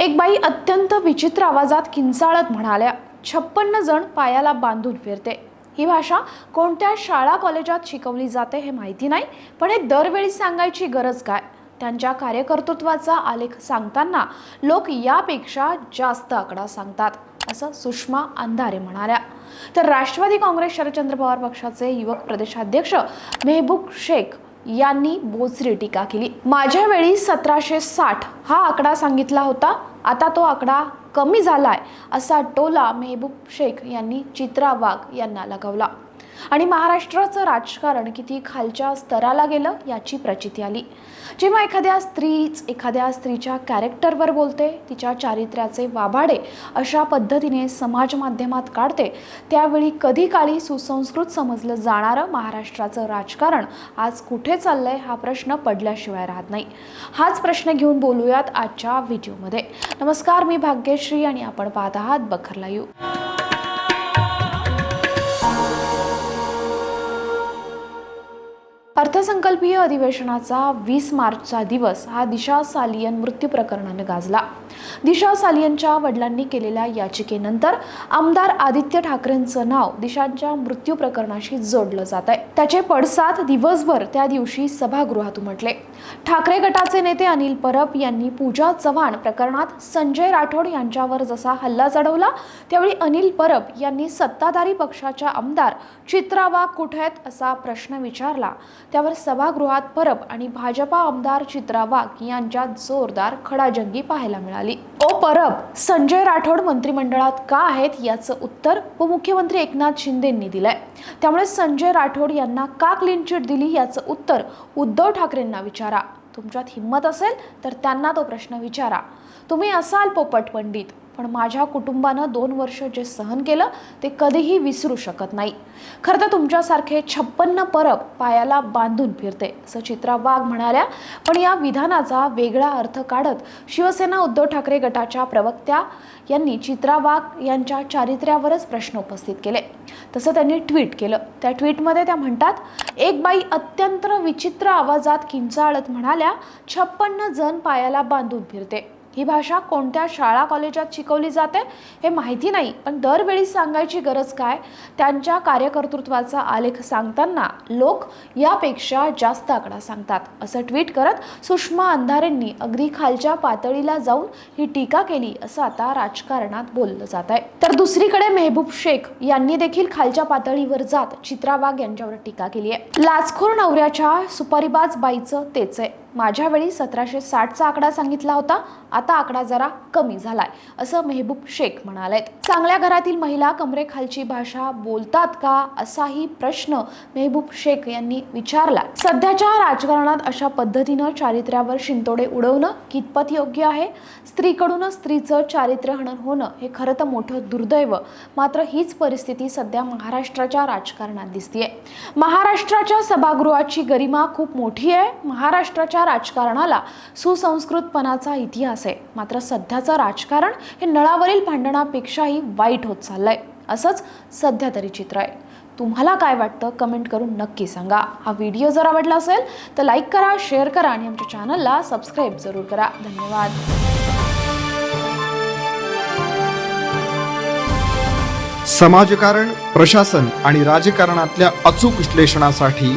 एक बाई अत्यंत विचित्र आवाजात किंचाळत म्हणाल्या छप्पन्न जण पायाला बांधून फिरते. ही भाषा कोणत्या शाळा कॉलेजात शिकवली जाते हे माहिती नाही पण हे दरवेळी सांगायची गरज काय? त्यांच्या कार्यकर्तृत्वाचा आलेख सांगताना लोक यापेक्षा जास्त आकडा सांगतात असं सुषमा अंधारे म्हणाल्या. तर राष्ट्रवादी काँग्रेस शरदचंद्र पवार पक्षाचे युवक प्रदेशाध्यक्ष मेहबूब शेख यांनी बोचरी टीका केली. माझ्या वेळी सतराशे साठ हा आकडा सांगितला होता. आता तो आकडा कमी झालाय असा टोला मेहबूब शेख यांनी चित्रा वाघ यांना लगावला. आणि महाराष्ट्राचं राजकारण किती खालच्या स्तराला गेलं याची प्रचिती आली. जेव्हा एखाद्या स्त्रीच एखाद्या स्त्रीच्या कॅरेक्टरवर बोलते तिच्या चारित्र्याचे वाभाडे अशा पद्धतीने समाज माध्यमात काढते त्यावेळी कधी काळी सुसंस्कृत समजलं जाणारं महाराष्ट्राचं राजकारण आज कुठे चाललंय हा प्रश्न पडल्याशिवाय राहत नाही. हाच प्रश्न घेऊन बोलूयात आजच्या व्हिडिओमध्ये. नमस्कार मी भाग्यश्री आणि आपण पाहत आहात बखरला यू. अर्थसंकल्पीय अधिवेशनाचा वीस मार्चचा दिवस हा दिशा सालियन मृत्यू प्रकरणाने गाजला. दिशा सालियनच्या वडिलांनी केलेल्या याचिकेनंतर आमदार आदित्य ठाकरेंचं नाव दिशांच्या मृत्यू प्रकरणाशी जोडलं जात आहे त्याचे पडसाद दिवसभर त्या दिवशी सभागृहात उमटले. ठाकरे गटाचे नेते अनिल परब यांनी पूजा चव्हाण प्रकरणात संजय राठोड यांच्यावर जसा हल्ला चढवला त्यावेळी अनिल परब यांनी सत्ताधारी पक्षाच्या आमदार चित्रा वाघ कुठे आहेत असा प्रश्न विचारला. त्यावर सभागृहात परब आणि भाजपा आमदार चित्रा वाघ यांच्यात जोरदार खडाजंगी पाहायला मिळाली. ओ परब संजय राठोड मंत्रिमंडळात का आहेत याचं उत्तर उपमुख्यमंत्री एकनाथ शिंदेंनी दिलंय. त्यामुळे संजय राठोड यांना का क्लीन चिट दिली याचं उत्तर उद्धव ठाकरेंना विचारा. तुमच्यात हिंमत असेल तर त्यांना तो प्रश्न विचारा. तुम्ही असाल पोपट पंडित पण माझ्या कुटुंबानं दोन वर्ष जे सहन केलं ते कधीही विसरू शकत नाही. खरं तर तुमच्यासारखे छप्पन्न परब पायाला बांधून फिरते असं चित्रा वाघ म्हणाल्या. पण या विधानाचा वेगळा अर्थ काढत शिवसेना उद्धव ठाकरे गटाच्या प्रवक्त्या यांनी चित्रा वाघ यांच्या चारित्र्यावरच प्रश्न उपस्थित केले. तसं त्यांनी ट्विट केलं. त्या ट्विटमध्ये त्या म्हणतात एक बाई अत्यंत विचित्र आवाजात किंचाळत म्हणाल्या छप्पन्न जण पायाला बांधून फिरते. ही भाषा कोणत्या शाळा कॉलेजात शिकवली जाते हे माहिती नाही पण दरवेळी सांगायची गरज काय त्यांच्या कार्यकर्तृत्वाचा आलेख सांगताना लोक यापेक्षा जास्त आकडा सांगतात असं ट्विट करत सुषमा अंधारेंनी अगदी खालच्या पातळीला जाऊन ही टीका केली असं आता राजकारणात बोललं जात आहे तर दुसरीकडे मेहबूब शेख यांनी देखील खालच्या पातळीवर जात चित्रा वाघ यांच्यावर टीका केली आहे. लाचखोर नवऱ्याच्या सुपारीबाज बाईचं तेच आहे. माझ्यावेळी सतराशे साठचा आकडा सांगितला होता. आता आकडा जरा कमी झालाय असं मेहबूब शेख म्हणालेत. चांगल्या घरातील महिला कमरेखालची भाषा बोलतात का असाही प्रश्न मेहबूब शेख यांनी विचारला. सध्याच्या राजकारणात अशा पद्धतीनं चारित्र्यावर शिंतोडे उडवणं कितपत योग्य आहे? स्त्रीकडून स्त्रीचं चारित्र्यहनन होणं हे खरं तर मोठं दुर्दैव. मात्र हीच परिस्थिती सध्या महाराष्ट्राच्या राजकारणात दिसतीये. महाराष्ट्राच्या सभागृहाची गरिमा खूप मोठी आहे. महाराष्ट्राच्या राजकारणाला सुसंस्कृतपणाचा इतिहास आहे. मात्र सध्याचं राजकारण हे नळावरील भांडणापेक्षाही वाईट होत चाललंय असंच सध्या तरी चित्र आहे. तुम्हाला काय वाटतं? कमेंट करून नक्की सांगा. हा व्हिडिओ जर आवडला असेल तर लाईक करा शेअर करा आणि आमच्या चॅनलला सबस्क्राईब जरूर करा. धन्यवाद. समाजकारण प्रशासन आणि राजकारणातल्या अचूक विश्लेषणासाठी